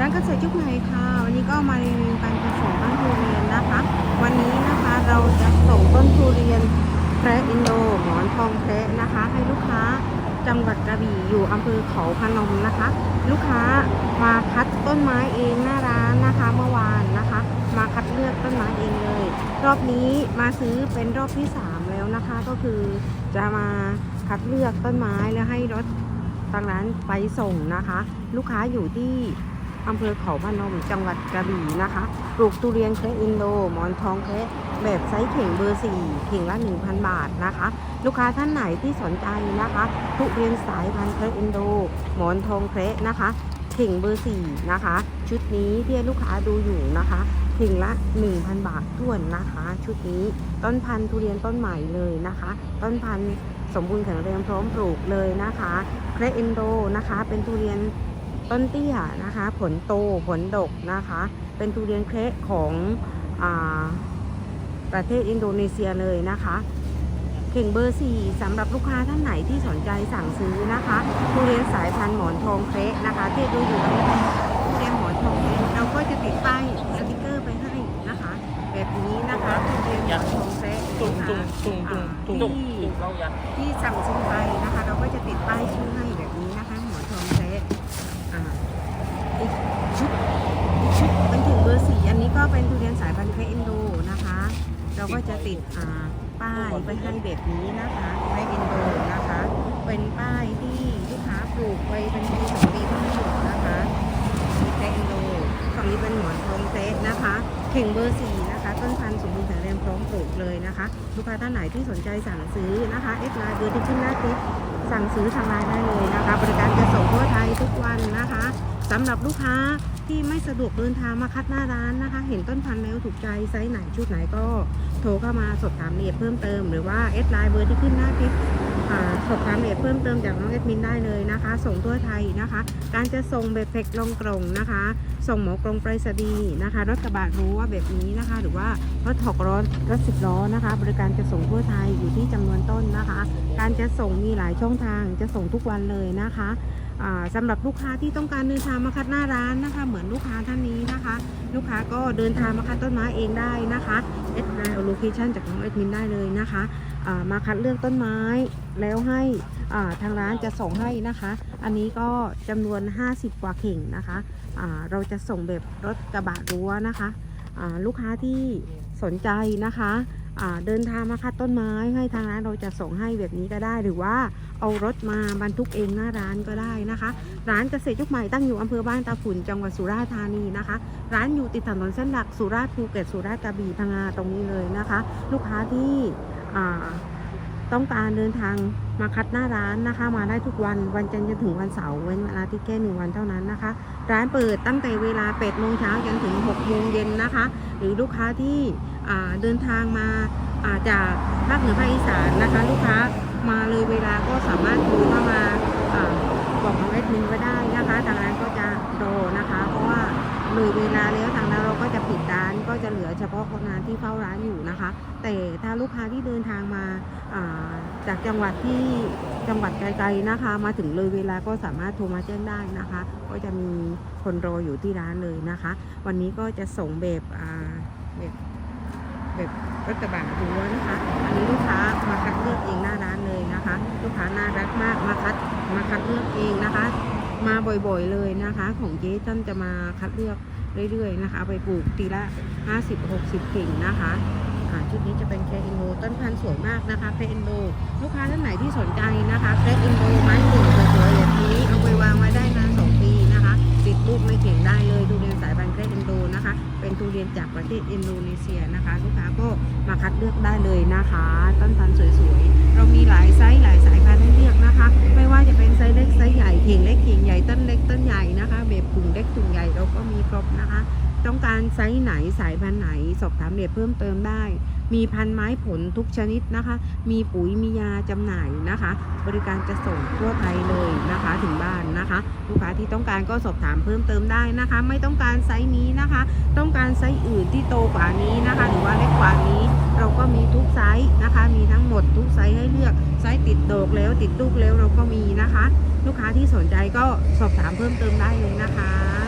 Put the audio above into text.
ร้านเกษตรยุคใหม่ค่ะ วันนี้ก็มารีวิวการผสมต้นทุเรียนนะคะ วันนี้นะคะเราจะส่งต้นทุเรียนแพรอินโดหมอนทองแพรนะคะ ให้ลูกค้าจังหวัดกระบี่อยู่อำเภอเขาพนมนะคะ ลูกค้ามาคัดต้นไม้เองหน้าร้านนะคะเมื่อวานนะคะ มาคัดเลือกต้นไม้เองเลย รอบนี้มาซื้อเป็นรอบที่ 3 แล้วนะคะ ก็คือจะมาคัดเลือกต้นไม้แล้วให้รถทางร้านไปส่งนะคะ ลูกค้าอยู่ที่ อำเภอเขาพนมจังหวัดกระบี่นะคะ ปลูกทุเรียนแคระอินโดหมอนทองแคระแบบไซส์เข่งเบอร์4เข่งละ 1,000 บาทนะคะ ลูกค้าท่านไหนที่สนใจนะคะทุเรียนสายพันธุ์แคระอินโดหมอนทองแคระนะคะเข่งเบอร์4นะคะ ชุดนี้ที่ลูกค้าดูอยู่นะคะเข่งละ 1,000 บาทท้วนนะคะ ชุดนี้ต้นพันธุ์ทุเรียนต้นใหม่เลยนะคะ ต้นพันธุ์สมบูรณ์แข็งแรงพร้อมปลูกเลยนะคะแคระอินโดนะคะ เป็นทุเรียน ต้นเตี้ยนะคะ ผลโตผลดกนะคะ เป็นทุเรียนแคระของอประเทศอินโดนีเซียเลยนะคะเข่งเบอร์4สำหรับลูกค้าท่านไหนที่สนใจสั่งซื้อนะคะทุเรียนสายพันธุ์หมอนทองเคระนะคะ ที่ดูอยู่ตรงนี้ทุเรียนหมอนทองเคระเราก็จะติดป้ายสติกเกอร์ไปให้นะคะ แบบนี้นะคะทุเรียนหมอนทองเคระตุงนะตุคะงตุงตุงตุงอ่าตุงที่ที่สั่งซื้อ เราก็จะติดอ่าป้ายไปให้แบบนี้นะคะเคระอินโดนะคะ เป็นป้ายที่ลูกค้าปลูกไว้เป็นปีสองปีก็ไม่หยุดนะคะมีเคระอินโดฝั่งนี้เป็นหมอนทองเซตนะคะเข่งเบอร์สี่นะคะต้นพันธุ์สมบูรณ์แข็งแรงพร้อมปลูกเลยนะคะลูกค้าท่านไหนที่สนใจสั่งซื้อนะคะเอฟไลน์เบอร์ที่ขึ้นหน้าคลิปสั่งซื้อทางไลน์ได้เลยนะคะ บริการจะส่งทั่วไทยทุกวันนะคะ สำหรับลูกค้าที่ไม่สะดวกเดินทางมาคัดหน้าร้านนะคะ เห็นต้นพันธุ์แล้วถูกใจไซส์ไหนชุดไหนก็โทรเข้ามาสอบถามรายละเอียดเพิ่มเติมหรือว่าเอฟไลน์เบอร์ที่ขึ้นหน้าคลิปสอบถามรายละเอียดเพิ่มเติมจากน้องแอดมินได้เลยนะคะ ส่งทั่วไทยนะคะ การจะส่งแบบเฟกลงกรงนะคะ ส่งหมอกรงไปรษณีย์นะคะรถกระบะรู้ว่าแบบนี้นะคะ หรือว่ารถถกล้อรถสิบล้อนะคะ บริการจะส่งทั่วไทยอยู่ที่จำนวนต้นนะคะ การจะส่งมีหลายช่องทางจะส่งทุกวันเลยนะคะอ่าสำหรับลูกค้าที่ต้องการเดินทางมาคัดหน้าร้านนะคะ เหมือนลูกค้าท่านนี้นะคะ ลูกค้าก็เดินทางมาคัดต้นไม้เองได้นะคะเอดไลน์โลเคชันจากน้องแอดมินได้เลยนะคะมาคัดเลือกต้นไม้แล้วให้ทางร้านจะส่งให้นะคะ อันนี้ก็จำนวน 50 กว่าเข่งนะคะเราจะส่งแบบรถกระบะรั้วนะคะลูกค้าที่ สนใจนะคะเดินทางมาคัดต้นไม้ให้ทางร้านเราจะส่งให้แบบนี้ก็ได้ หรือว่าเอารถมาบรรทุกเองหน้าร้านก็ได้นะคะ ร้านเกษตรยุคใหม่ตั้งอยู่อำเภอบ้านตาขุนจังหวัดสุราษฎร์ธานีนะคะ ร้านอยู่ติดถนนเส้นหลักสุราษฎร์ภูเก็ตสุราษฎร์กระบี่พังงาตรงนี้เลยนะคะ ลูกค้าที่ต้องการเดินทางมาคัดหน้าร้านนะคะ มาได้ทุกวันวันจันทร์จนถึงวันเสาร์เว้นวันอาทิตย์แค่หนึ่งวันเท่านั้นนะคะ ร้านเปิดตั้งแต่เวลา8โมงเช้าจนถึง6โมงเย็นนะคะ หรือลูกค้าที่ เดินทางมาาจากภาคเหนือภาคอีสานนะคะ ลูกค้ามาเลยเวลาก็สามารถโทรเข้ามาบอกน้องแอดมินไว้ได้นะคะทางร้านก็จะรอนะคะ เพราะว่าเลยเวลาแล้วทางร้านเราก็จะปิดร้านก็จะเหลือเฉพาะคนงานที่เฝ้าร้านอยู่นะคะ แต่ถ้าลูกค้าที่เดินทางมาาจากจังหวัดที่จังหวัดไกลๆนะคะ มาถึงเลยเวลาก็สามารถโทรมาแจ้งได้นะคะ ก็จะมีคนรออยู่ที่ร้านเลยนะคะ วันนี้ก็จะส่งแบบแบบ แบบรถกระบะรั้วนะคะอันนี้ลูกค้ามาคัดเลือกเองหน้าร้านเลยนะคะ ลูกค้าน่ารักมากมาคัดมาคัดเลือกเองนะคะ มาบ่อยๆเลยนะคะ ของเจ๊ท่านจะมาคัดเลือกเรื่อยๆนะคะเอาไปปลูกทีละ 50-60เข่งนะคะชุดนี้จะเป็นแคอินโดต้นพันธุ์สวยมากนะคะแคอินโดลูกค้าท่านไหนที่สนใจนะคะแคอินโดไม้หนึ่งสวยๆแบบนี้เอาไปวางไว้ได้นะ เรียนจากประเทศอินโดนีเซียนะคะ ลูกค้าก็มาคัดเลือกได้เลยนะคะ ต้นพันธุ์สวยๆ เรามีหลายไซส์หลายสายพันธุ์ให้เลือกนะคะ ไม่ว่าจะเป็นไซส์เล็กไซส์ใหญ่เข่งเล็กเข่งใหญ่ต้นเล็กต้นใหญ่นะคะแบบถุงเล็กถุงใหญ่เราก็มีครบนะคะ ต้องการไซส์ไหนสายพันธุ์ไหน สอบถามเด็ดเพิ่มเติมได้ มีพันไม้ผลทุกชนิดนะคะ มีปุ๋ยมียาจำหน่ายนะคะ บริการจะส่งทั่วไทยเลยนะคะ ถึงบ้านนะคะ ลูกค้าที่ต้องการก็สอบถามเพิ่มเติมได้นะคะ ไม่ต้องการไซส์นี้นะคะ ต้องการไซส์อื่นที่โตกว่านี้นะคะ หรือว่าเล็กกว่านี้ เราก็มีทุกไซส์นะคะ มีทั้งหมดทุกไซส์ให้เลือกไซส์ติดดอกแล้วติดลูกแล้วเราก็มีนะคะ ลูกค้าที่สนใจก็สอบถามเพิ่มเติมได้เลยนะคะ